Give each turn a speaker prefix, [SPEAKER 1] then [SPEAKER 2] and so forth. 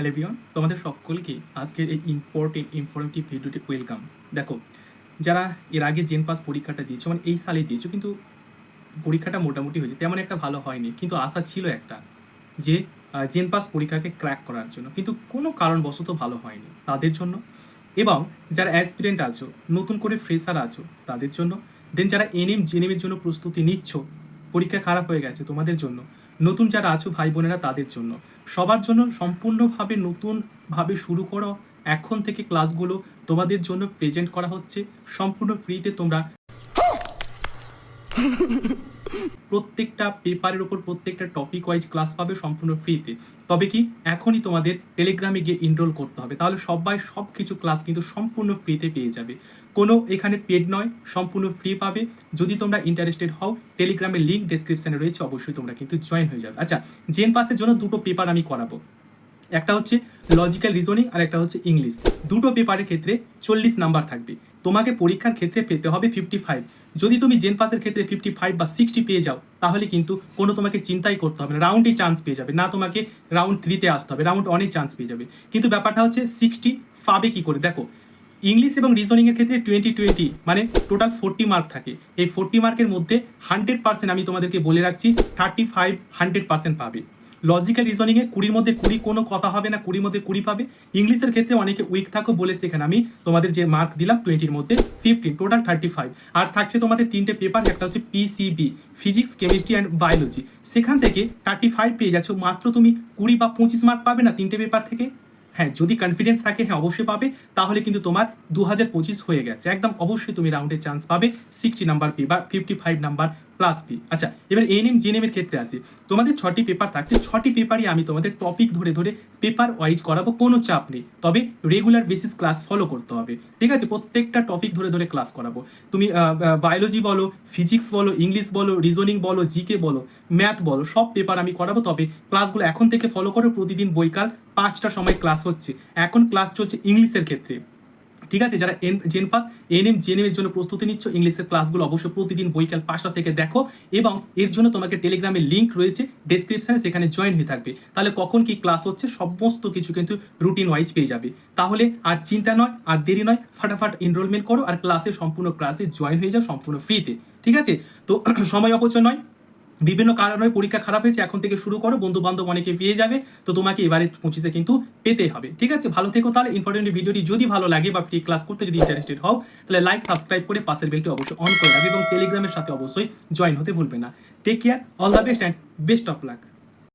[SPEAKER 1] Hello তোমাদের সকলকে আজকের এই ইম্পর্টেন্ট ইনফরমেটিভ ভিডিওটি ওয়েলকাম দেখো, যারা এর আগে জেন পাস পরীক্ষাটা দিয়েছ মানে এই সালে দিয়েছ, কিন্তু পরীক্ষাটা মোটামুটি হয়েছে, তেমন একটা ভালো হয়নি, কিন্তু আশা ছিল একটা, যে জেন পাস পরীক্ষাকে ক্র্যাক করার জন্য, কিন্তু কোনো কারণবশত ভালো হয়নি, তাদের জন্য। এবং যারা অ্যাসপিরেন্ট আছো, নতুন করে ফ্রেশার আছো, তাদের জন্য। দেন যারা এনএম জেনএমের জন্য প্রস্তুতি নিচ্ছ, পরীক্ষা খারাপ হয়ে গেছে তোমাদের জন্য নতুন যারা আছো ভাই বোনেরা তাদের জন্য। সবার জন্য সম্পূর্ণভাবে নতুনভাবে শুরু করো। এখন থেকে ক্লাসগুলো তোমাদের জন্য প্রেজেন্ট করা হচ্ছে। সম্পূর্ণ ফ্রিতে তোমরা প্রত্যেকটা পেপারের উপর প্রত্যেকটা টপিক ওয়াইজ ক্লাস পাবে সম্পূর্ণ ফ্রিতে তবে কি, এখনই তোমাদের টেলিগ্রামে গিয়ে ইনরোল করতে হবে। তাহলে সবাই সব কিছু ক্লাস কিন্তু সম্পূর্ণ ফ্রিতে পেয়ে যাবে। কোনো এখানে পেড নয়, সম্পূর্ণ ফ্রি পাবে। যদি তোমরা ইন্টারেস্টেড হও টেলিগ্রামের লিঙ্ক ডেসক্রিপশনে রয়েছে, অবশ্যই তোমরা কিন্তু জয়েন হয়ে যাবে। আচ্ছা জেন পাসের জন্য দুটো পেপার আমি করাবো। একটা হচ্ছে লজিক্যাল রিজনিং আর একটা হচ্ছে ইংলিশ দুটো পেপারের ক্ষেত্রে চল্লিশ নাম্বার থাকবে। তোমাকে পরীক্ষার ক্ষেত্রে পেতে হবে ফিফটি ফাইভ যদি তুমি জেন পাসের ক্ষেত্রে ফিফটি ফাইভ বা সিক্সটি পেয়ে যাও, তাহলে কিন্তু কোনো তোমাকে চিন্তাই করতে হবে না। রাউন্ডে চান্স পেয়ে যাবে। না তোমাকে রাউন্ড থ্রিতে আসতে হবে। রাউন্ড অনেক চান্স পেয়ে যাবে। কিন্তু ব্যাপারটা হচ্ছে সিক্সটি পাবে কি করে? দেখো ইংলিশ এবং রিজনিংয়ের ক্ষেত্রে টোয়েন্টি টোয়েন্টি মানে টোটাল ফোর্টি মার্ক থাকে। এই ফোর্টি মার্কের মধ্যে হান্ড্রেড পার্সেন্ট আমি তোমাদেরকে বলে রাখছি থার্টি ফাইভ হান্ড্রেড পার্সেন্ট পাবে। লজিক্যাল রিজনিংয়ে কুড়ির মধ্যে কুড়ি কোনো কথা হবে না, কুড়ির মধ্যে কুড়ি পাবে। ইংলিশের ক্ষেত্রে অনেকে উইক থাকো বলে সেখানে আমি তোমাদের যে মার্ক দিলাম টোয়েন্টির মধ্যে ফিফটিন টোটাল থার্টি ফাইভ আর থাকছে তোমাদের তিনটে পেপার একটা হচ্ছে PCB physics chemistry and biology সেখান থেকে থার্টি ফাইভ পেয়ে যাচ্ছ। মাত্র তুমি কুড়ি বা পঁচিশ মার্ক পাবে না তিনটে পেপার থেকে? হ্যাঁ যদি কনফিডেন্স থাকে হ্যাঁ অবশ্যই পাবে। তাহলে কিন্তু তোমার দু হাজার পঁচিশ হয়ে গেছে। একদম অবশ্যই তুমি রাউন্ডে চান্স পাবে সিক্সটি নাম্বার পি বা fifty five number plus P আচ্ছা এবার এনএম জিএনএম এর ক্ষেত্রে আসি। তোমাদের ছটি পেপার থাকছে। ছটি পেপারই আমি তোমাদের টপিক ধরে ধরে পেপার ওয়াইজ করাবো, কোনো চাপ নেই। তবে রেগুলার বেসিস ক্লাস ফলো করতে হবে। ঠিক আছে? প্রত্যেকটা টপিক ধরে ধরে ক্লাস করাবো। তুমি বায়োলজি বলো ফিজিক্স বলো ইংলিশ বলো রিজনিং বলো জিকে বলো ম্যাথ বলো, সব পেপার আমি করাবো। তবে ক্লাসগুলো এখন থেকে ফলো করো। প্রতিদিন বৈকাল পাঁচটা সময় ক্লাস হচ্ছে। এখন ক্লাস চলছে ইংলিশের ক্ষেত্রে। ঠিক আছে? যারা N gen pass N NM GNM এর জন্য প্রস্তুতি নিচ্ছ, ইংলিশের ক্লাসগুলো অবশ্যই প্রতিদিন বৈকাল পাঁচটা থেকে দেখো এবং এর জন্য তোমাকে টেলিগ্রামের লিঙ্ক রয়েছে ডেসক্রিপশনে সেখানে জয়েন হয়ে থাকবে। তাহলে কখন কি ক্লাস হচ্ছে সমস্ত কিছু কিন্তু রুটিন ওয়াইজ পেয়ে যাবে। তাহলে আর চিন্তা নয়, আর দেরি নয়, ফাটাফাট এনরোলমেন্ট করো আর ক্লাসে সম্পূর্ণ ক্লাসে জয়েন হয়ে যাও, সম্পূর্ণ ফ্রিতে ঠিক আছে? তো সময় অপচয় নয়। বিভিন্ন কারণে পরীক্ষা খারাপ হয়েছে, এখন থেকে শুরু করো বন্ধু বান্ধব অনেকে পেয়ে যাবে, তো তোমাকে এবারে পঁচিশে কিন্তু পেতে হবে। ঠিক আছে? ভালো থেকো তাহলে ইম্পর্টেন্ট ভিডিওটি যদি ভালো লাগে বা ফ্রি ক্লাস করতে যদি ইন্টারেস্টেড হও, তাহলে লাইক সাবস্ক্রাইব করে পাশের বেলটি অবশ্যই অন করে রাখবে এবং টেলিগ্রামের সাথে অবশ্যই জয়েন হতে ভুলবে না। Take care all the best and best of luck